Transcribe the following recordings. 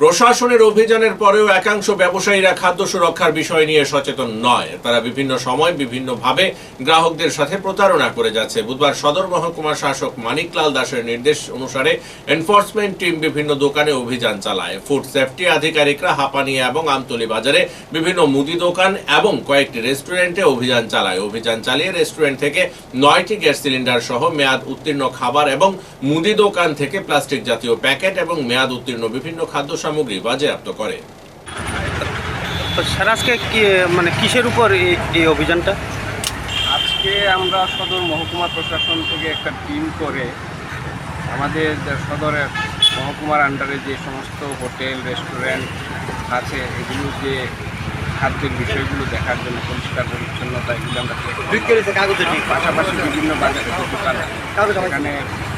প্রশাসনের অভিযানের পরেও একাংশ ব্যবসায়ীরা খাদ্য সুরক্ষার বিষয় নিয়ে সচেতন নয়। তারা বিভিন্ন সময় বিভিন্নভাবে গ্রাহকদের সাথে প্রতারণা করে যাচ্ছে। বুধবার সদর মহকুমার শাসক মানিকলাল দাসের নির্দেশ অনুসারে এনফোর্সমেন্ট টিম বিভিন্ন দোকানে অভিযান চালায়। ফুড সেফটি আধিকারিকরা হাপানিয়া এবং আমতলী বাজারে বিভিন্ন মুদি দোকান এবং কয়েকটি রেস্টুরেন্টে অভিযান চালায়। অভিযান চালিয়ে রেস্টুরেন্ট থেকে নয়টি গ্যাস সিলিন্ডার সহ মেয়াদ উত্তীর্ণ খাবার এবং মুদি দোকান থেকে প্লাস্টিক জাতীয় প্যাকেট এবং মেয়াদ উত্তীর্ণ বিভিন্ন খাদ্য সামগ্রী বাজেয়াপ্ত করে। তো স্যার আজকে কি মানে কিসের উপর এই এই অভিযানটা? আজকে আমরা সদর মহকুমা প্রশাসন থেকে একটা টিম করে আমাদের যে সদরের মহকুমার আন্ডারে যে সমস্ত হোটেল রেস্টুরেন্ট আছে এগুলো যে খাদ্যের বিষয়গুলো দেখার জন্য পরিষ্কার পরিচ্ছন্নতা এগুলো আমরা পাশাপাশি বিভিন্ন বাজারের দোকান এখানে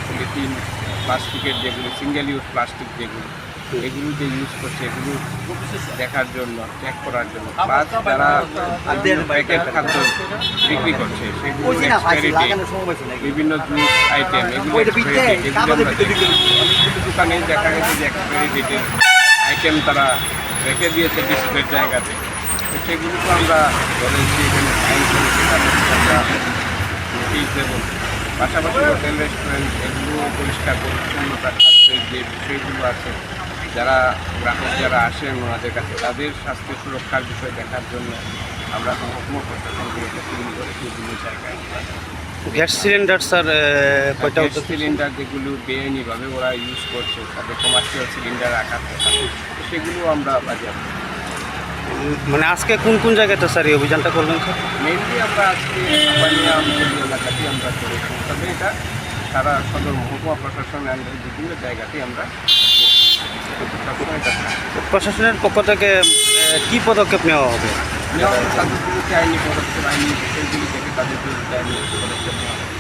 পলিথিন প্লাস্টিকের যেগুলো সিঙ্গেল ইউজ প্লাস্টিক যেগুলো এগুলো যে ইউজ করছে এগুলো দেখার জন্য চেক করার জন্য। প্লাস যারা প্যাকেট খাদ্য বিক্রি করছে সেগুলো বিভিন্ন জুস আইটেম এগুলো দোকানে দেখা গেছে যে এক্সপায়ারি ডেটের আইটেম তারা রেখে দিয়েছে ডিসপ্লের জায়গাতে। সেগুলো তো আমরা ধরেছি এখানে সাইন করেছি আমরা নোটিশ দেবো। পাশাপাশি হোটেল রেস্টুরেন্ট এগুলো পরিষ্কার পরিচ্ছন্নতা খাদ্যের যে বিষয়গুলো আছে যারা গ্রাহক যারা আসেন ওনাদের কাছে তাদের স্বাস্থ্য সুরক্ষার বিষয় দেখার জন্য আমরা মহকুমা প্রশাসন করে বিভিন্ন জায়গায় গ্যাস সিলিন্ডার স্যার কয়টা গ্যাস সিলিন্ডার যেগুলো বেআইনিভাবে ওরা ইউজ করছে তাদের কমার্শিয়াল সিলিন্ডার রাখা থাকে সেগুলো আমরা বাজার মানে আজকে কোন কোন জায়গাতে স্যার এই অভিযানটা করলেন স্যার? মেনলি আমরা আজকে এলাকাতেই আমরা করেছি তবে এটা সারা সদর মহকুমা প্রশাসন বিভিন্ন জায়গাতেই আমরা। প্রশাসনের পক্ষ থেকে কি পদক্ষেপ নেওয়া হবে তাদের বিরুদ্ধে আইনি পদক্ষেপ, আইনি তাদের বিরুদ্ধে আইনি পদক্ষেপ নেওয়া হবে।